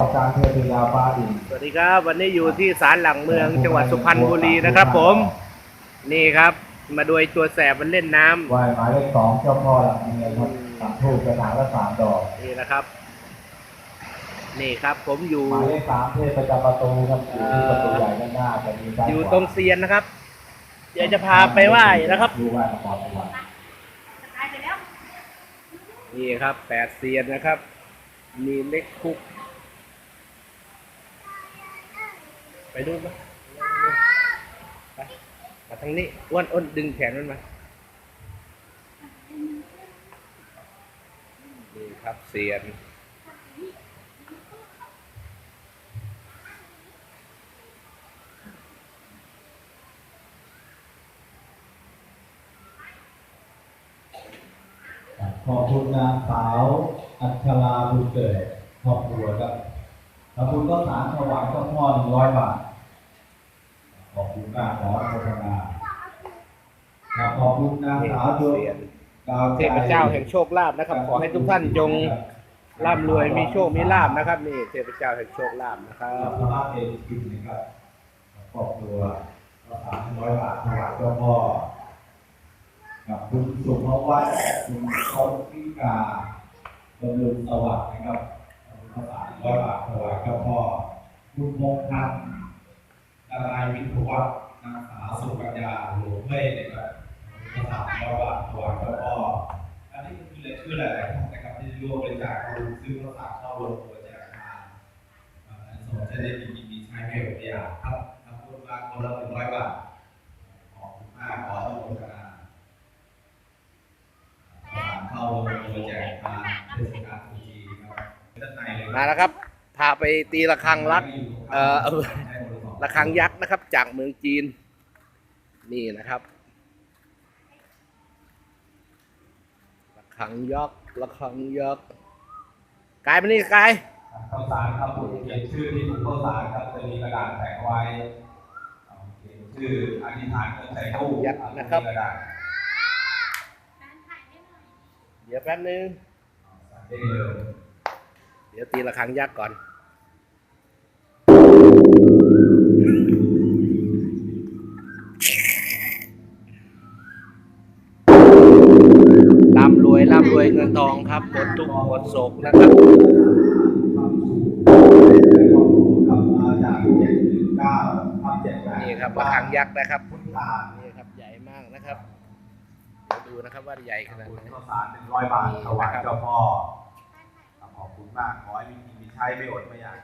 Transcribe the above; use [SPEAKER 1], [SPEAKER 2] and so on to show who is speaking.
[SPEAKER 1] ประการเทพยาฟ้าดิน
[SPEAKER 2] สวัสดีครับ วันนี้อยู่ที่ศาลหลังเมืองจังหวัดสุพรรณบุรีนะครับผม นี่ครับ มาดูไอ้ตัวแสบมันเล่นน้ำ
[SPEAKER 1] ไหวหมายเลขสองเจ้าพ่อหลักเมืองครับสามทูกกระถางละสามดอก
[SPEAKER 2] นี่นะครับ นี่ครับผมอยู่
[SPEAKER 1] หมายเลขสามเทพประจำประตูครับอยู่ที่ประตูใหญ่ด้านหน้าจะมีซ้าย
[SPEAKER 2] อยู่
[SPEAKER 1] ขวา
[SPEAKER 2] ตรงเซียนนะครับเดี๋ยวจะพาไปไหว้นะครับ
[SPEAKER 1] ดูไหว้ประกอบตัว
[SPEAKER 2] นี่ครับแปดเซียนนะครับ มีเล็กคุก ไปดูมาไปมาทางนี้อ้วนอ้วนดึงแขนมันมานี่ครับเซียน
[SPEAKER 1] ขอบคุณนางสาวอัชราบุญเกิดครอบครัวครับขอบคุณก็สารถวายเจ้าพ่อหนึ่งร้อยบาท ขอบคุณมากขอโฆษณาครับขอบคุณนางสาวดวงดาวใจ
[SPEAKER 2] เทพเจ้าแห่งโชคลาภนะครับ ขอให้ทุกท่านจงร่ำรวยมีโชคมีลาภนะครับนี่เทพเจ้าแห่งโชคลาภนะครั
[SPEAKER 1] ครับ
[SPEAKER 2] บ
[SPEAKER 1] พระเอกกินนะครับครอบครัวก็สามร้อยบาทถวายเจ้าพ่อกับคุณสุภวัฒน์คุณคอนพิกาบำรุงสวัสดิ์นะครับขอบคุณสามร้อยบาทถวายเจ้าพ่อคุณมงคลดาราย วิทยวัฒนางสาวสุกัญญาหลวงเล่นะครับขอบคุณสามร้อยบาทถวายเจ้าพ่ออันนี้คือเลยชื่อหลายๆท่านนะครับที่ร่วมบริจาคเข้าซื้อข้าวสาเข้าโรงบริจาคมาอ่าสมจะได้มีมีใช้ไม่หมดอย่างครับทำบุญมาคนละหนึ่งร้อยบาทขอบคุณมากขอต้องโฆษณาข้ารเข้าโรงบริจาคมาเทศกาลตรุษจีนครับด้านในเลย
[SPEAKER 2] มาแล้วครับพาไปตีระฆังรักเอ่อ ระฆังยักษ์นะครับ จากเมืองจีน นี่นะครับระฆังยักษ์ระฆังยักษ์กลายมานี่กลาย
[SPEAKER 1] ข้าวสารครับผู้ที่เขียนชื่อที่ถูกข้าวสารครับจะมีกระดาษแปะไว้เขียนชื่ออธิษฐานเงินใส่ตู้
[SPEAKER 2] ยัดนะครับ
[SPEAKER 1] มีกระดาษ
[SPEAKER 2] เดี๋ยวแป๊บนึง
[SPEAKER 1] ใส่ได้เลย
[SPEAKER 2] เดี๋ยวตีระฆังยักษ์ก่อน วยร่ำรวยเงินทองครับหมดทุกข์หมดโศกนะครับนี่ครับระฆังยักษ์นะครับนี่ครับใหญ่มากนะครับเดี๋ยวดูนะครับว่าใหญ่ขนาดไหน
[SPEAKER 1] ข้าวสารหนึ่งร้อยบาทถวายเจ้าพ่อขอบคุณมากขอให้มีกินมีใช้ไม่อดไม่อยาก